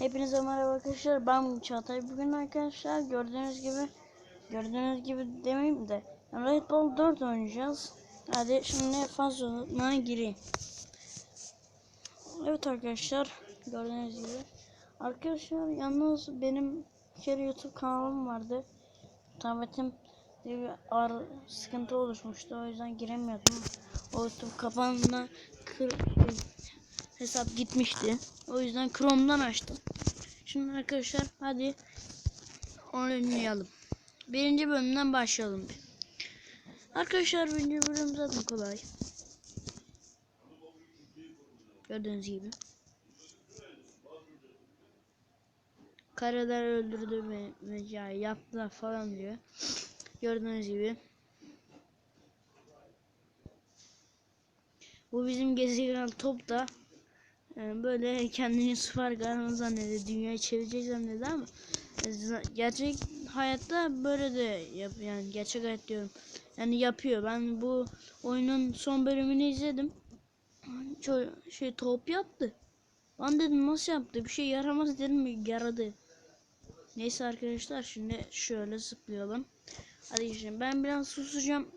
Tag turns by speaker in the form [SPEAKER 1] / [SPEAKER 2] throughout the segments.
[SPEAKER 1] Hepinize merhaba arkadaşlar. Ben Çağatay. Bugün arkadaşlar gördüğünüz gibi gördüğünüz gibi demeyeyim de Red Bull 4 oynayacağız. Hadi şimdi fazla gireyim. Evet arkadaşlar gördüğünüz gibi. Arkadaşlar yalnız benim bir YouTube kanalım vardı. Tabletim bir ar sıkıntı oluşmuştu. O yüzden giremiyordum. O YouTube kapanma kır hesap gitmişti. O yüzden Chrome'dan açtım. Şimdi arkadaşlar hadi oynayalım. Birinci bölümden başlayalım. Arkadaşlar birinci bölüm zaten kolay. Gördüğünüz gibi. Kareler öldürdü ve, ya yaptılar falan diyor. Gördüğünüz gibi. Bu bizim gezegen top da yani böyle kendini süper kahraman zannediyor. Dünyayı çevirecek zannediyor ama z- gerçek hayatta böyle de yap yani gerçek hayat diyorum. Yani yapıyor. Ben bu oyunun son bölümünü izledim. Ço- şey top yaptı. Lan dedim nasıl yaptı? Bir şey yaramaz dedim yaradı. Neyse arkadaşlar şimdi şöyle zıplayalım. Hadi şimdi ben biraz susacağım.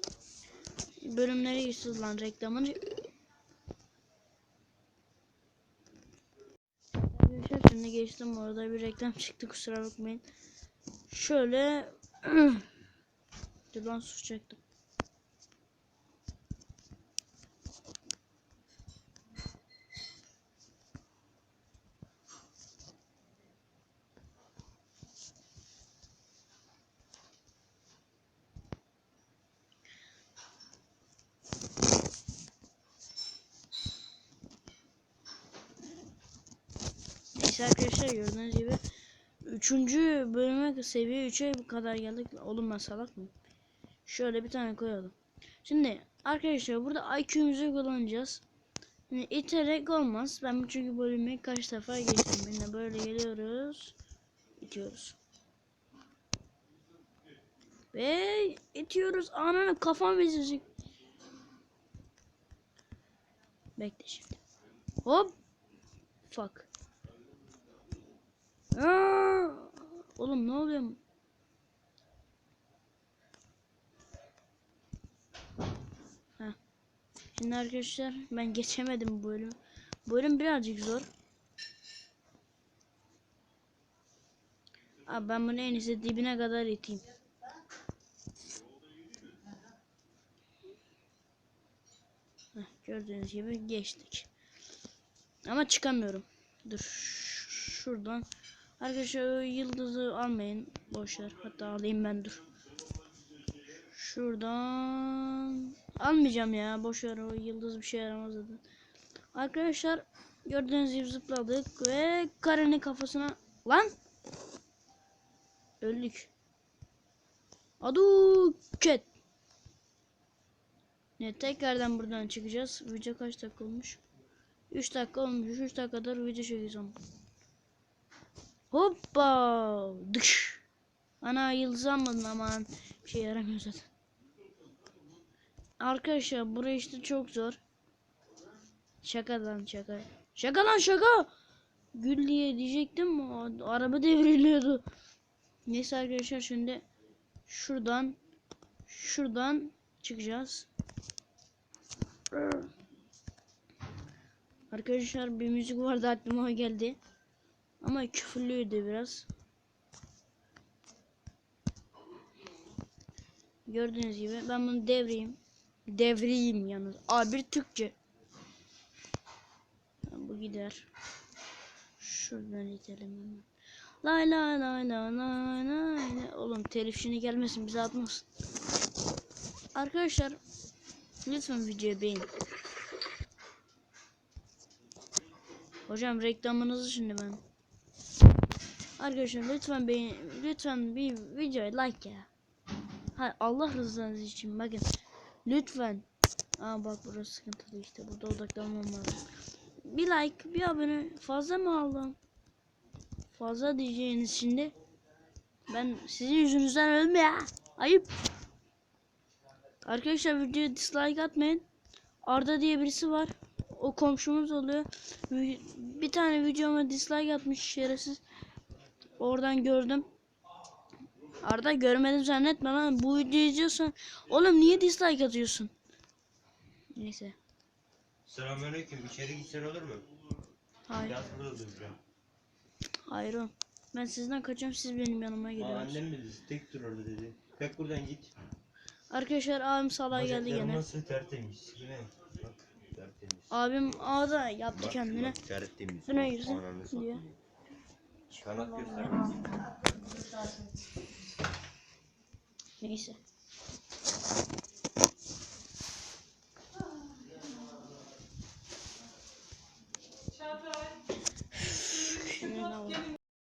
[SPEAKER 1] Bölümleri geçeceğiz reklamını. Arkadaşlar şimdi geçtim orada bir reklam çıktı kusura bakmayın. Şöyle Dur lan susacaktım. Neyse arkadaşlar gördüğünüz gibi Üçüncü bölüme seviye 3'e bu kadar geldik. Oğlum ben salak mı? Şöyle bir tane koyalım. Şimdi arkadaşlar burada IQ'muzu kullanacağız. Şimdi iterek olmaz. Ben çünkü bölümü kaç defa geçtim. Yine böyle geliyoruz. İtiyoruz. Ve itiyoruz. Ananı kafam ezecek. Bekle şimdi. Hop. Fuck. Aa! Oğlum ne oluyor? Heh. Şimdi arkadaşlar ben geçemedim bu bölümü. Bu bölüm birazcık zor. Abi ben bunu en iyisi dibine kadar iteyim. Heh, gördüğünüz gibi geçtik. Ama çıkamıyorum. Dur şuradan Arkadaşlar yıldızı almayın. Boşver. Hatta alayım ben dur. Şuradan almayacağım ya. Boşver o yıldız bir şey yaramaz zaten. Arkadaşlar gördüğünüz gibi zıpladık ve karenin kafasına lan öldük. Adu ket. Ne tekrardan buradan çıkacağız. Video kaç dakika olmuş? 3 dakika olmuş. 3 dakikadır video çekeceğim. Hoppa. Dış. Ana yıldız almadın aman. Bir şey yaramıyor zaten. Arkadaşlar burası işte çok zor. Şaka lan şaka. Şaka lan şaka. Gül diye diyecektim o araba devriliyordu. Neyse arkadaşlar şimdi şuradan şuradan çıkacağız. Arkadaşlar bir müzik vardı aklıma geldi. Ama küfürlüydü biraz. Gördüğünüz gibi ben bunu devreyim. Devreyim yalnız. A1 Türkçe. Bu gider. Şuradan itelim hemen. Lay lay lay lay lay lay. Oğlum telif şimdi gelmesin bize atmasın. Arkadaşlar lütfen videoyu beğenin. Hocam reklamınızı şimdi ben. Arkadaşlar lütfen beğen lütfen bir videoya like ya. Ha Allah rızası için bakın. Lütfen. Aa bak burası sıkıntılı işte. Burada odaklanmam lazım. Bir like, bir abone fazla mı aldım? Fazla diyeceğiniz şimdi. Ben sizin yüzünüzden ölme ya. Ayıp. Arkadaşlar videoya dislike atmayın. Arda diye birisi var. o komşumuz oluyor. Bir tane videoma dislike atmış şerefsiz. Oradan gördüm. Arda görmedim zannetme lan. Bu videoyu izliyorsan oğlum niye dislike atıyorsun? Neyse.
[SPEAKER 2] Selamünaleyküm. İçeri gitsen olur mu?
[SPEAKER 1] Hayır. Hayır oğlum. Ben sizden kaçıyorum siz benim yanıma geliyorsunuz.
[SPEAKER 2] annem dedi. Tek dur orada dedi. Kalk buradan git.
[SPEAKER 1] Arkadaşlar abim salaya geldi gene.
[SPEAKER 2] nasıl tertemiz. Yine bak tertemiz.
[SPEAKER 1] Abim ağda yaptı kendine.
[SPEAKER 2] bak, tertemiz. Bak,
[SPEAKER 1] girsin diyor.
[SPEAKER 2] Kanat göster.
[SPEAKER 1] Neyse.